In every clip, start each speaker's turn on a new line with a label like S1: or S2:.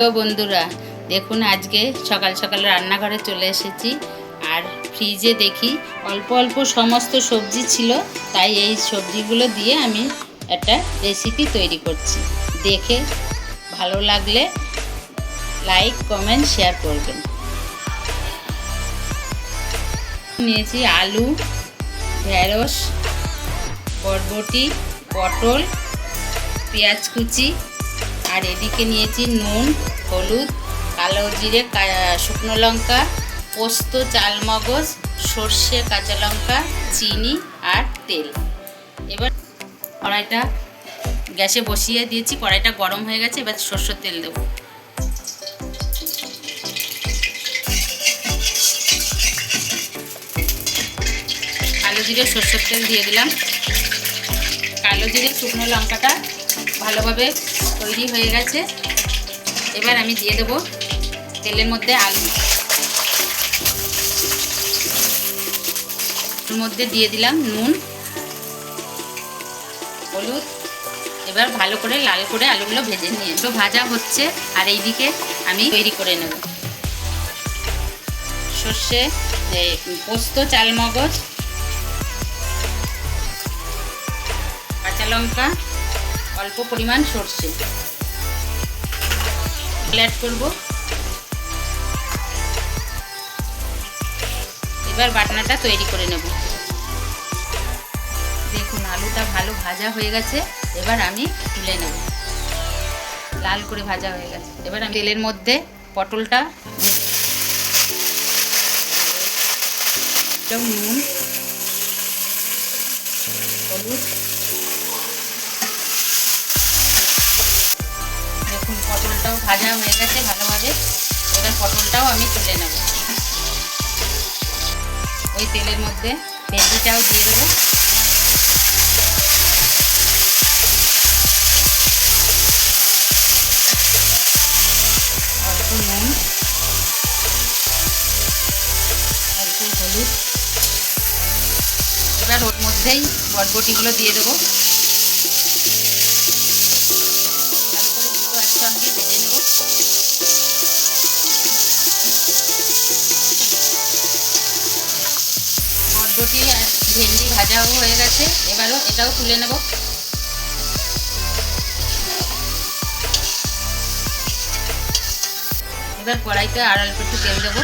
S1: তো বন্ধুরা, দেখুন আজকে সকাল সকাল রান্নাঘরে চলে এসেছি। আর ফ্রিজে দেখি অল্প অল্প সমস্ত সবজি ছিল, তাই এই সবজিগুলো দিয়ে আমি একটা রেসিপি তৈরি করছি। দেখে ভালো লাগলে লাইক কমেন্ট শেয়ার করবেন। নিয়েছি আলু, ঢেঁড়স, বরবটি, পটল, পেঁয়াজ কুচি, আর এদিকে নিয়েছি নুন। হলুদ, কালো জিরে শুকনো লঙ্কা, পোস্ত, চালমগজ, সর্ষে, কাঁচা লঙ্কা, চিনি আর তেল। এবার কড়াইটা গ্যাসে বসিয়ে দিয়েছি, কড়াইটা গরম হয়ে গেছে, এবার সর্ষের তেল দেবো। কালো জিরে, সর্ষের তেল দিয়ে দিলাম। কালো জিরে, শুকনো লঙ্কাটা ভালোভাবে তৈরি হয়ে গেছে। এবার আমি দিয়ে দেবো তেলের মধ্যে আলু। মধ্যে দিয়ে দিলাম নুন, হলুদ, এবার ভালো করে লাল করে আলুগুলো ভেজে নিয়ে তো ভাজা হচ্ছে, আর এইদিকে আমি তৈরি করে নেব। সর্ষে পোস্ত, চালমগজ, কাঁচা লঙ্কা, অল্প পরিমাণ সর্ষে। অ্যাড করব। এবার বাটনাটা তৈরি করে নেব। দেখুন, আলুটা ভালো ভাজা হয়ে গেছে। এবার আমি তুলে নেব। লাল করে ভাজা হয়ে গেছে। এবার আমি তেলের মধ্যে পটলটা নুন, হলুদ পটলটাও ভাজা হয়ে গেছে ভালোভাবে, এবার পটলটাও আমি তুলে নেব। ওই তেলের মধ্যে ভেজিটাও দিয়ে দেবো। নুন হলুদ। এবার ওর মধ্যেই বটবটিগুলো দিয়ে দেবো। বটবটি আর ভেন্ডি ভাজাও হয়ে গেছে। এবারও এটাও তুলে নেব। এবার কড়াইতে আর অল্প একটু তেল দেবো।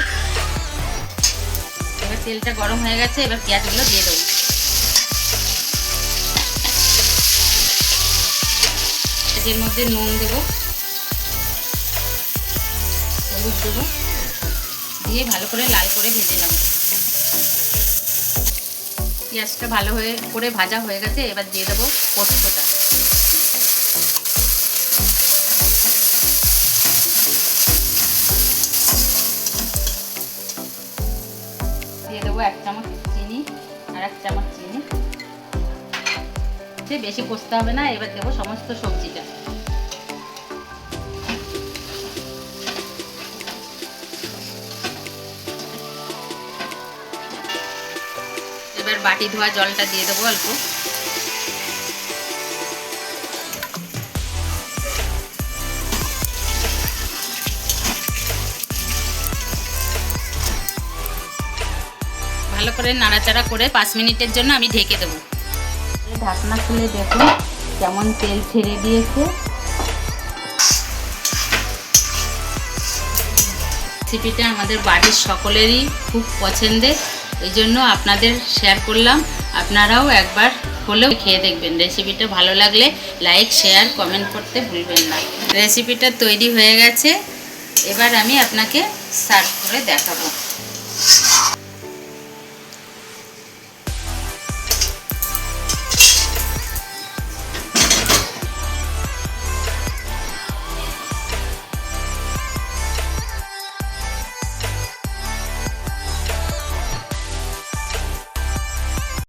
S1: এবার তেলটা গরম হয়ে গেছে, এবার পেঁয়াজগুলো দিয়ে দেবো। এর মধ্যে নুন দেবো। হলুদ দেবো। দিয়ে ভালো করে লাল করে ভেজে নেব। পেঁয়াজটা ভালো হয়ে, করে ভাজা হয়ে গেছে, এবার দিয়ে দেবো পোস্তটা দিয়ে দেবো এক চামচ চিনি আর এক চামচ চিনি। বেশি কষতে হবে না, এবার দেবো সমস্ত সবজিটা। এবার বাটি ধোয়া জলটা দিয়ে দেবো অল্প। ভালো করে নাড়াচাড়া করে পাঁচ মিনিটের জন্য আমি ঢেকে দেবো। ঢাকনা খুলে দেখুন কেমন তেল ছেড়ে দিয়েছে। রেসিপিটা আমাদের বাড়ির সকলেরই খুব পছন্দের। এই জন্য আপনাদের শেয়ার করলাম। আপনারাও একবার হলেও খেয়ে দেখবেন। রেসিপিটা ভালো লাগলে লাইক শেয়ার কমেন্ট করতে ভুলবেন না। রেসিপিটা তৈরি হয়ে গেছে। এবার আমি আপনাকে সার্ভ করে দেখাবো।